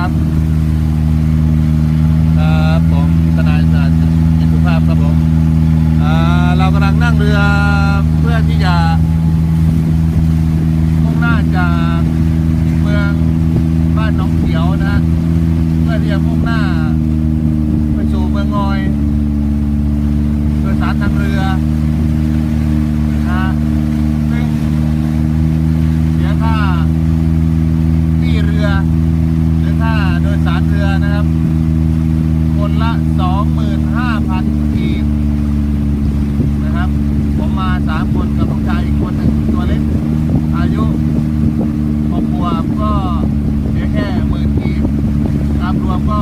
ครับครับผมทนายสารจิตสุภาพครับผมเรากำลังนั่งเรือเพื่อที่จะมุ่งหน้าจากเมืองบ้านน้องเขียวนะะเพื่อที่จะมุ่งหน้า ไปสู่เมืองงอยโดยสารทางเรือ นะครับ คนละ 25,000กีบนะครับ ผมมา 3 คนกับลูกชายอีกคนหนึ่งตัวเล็ก อายุ6ขวบก็เพียแค่หมื่นกีบรวมรวมก็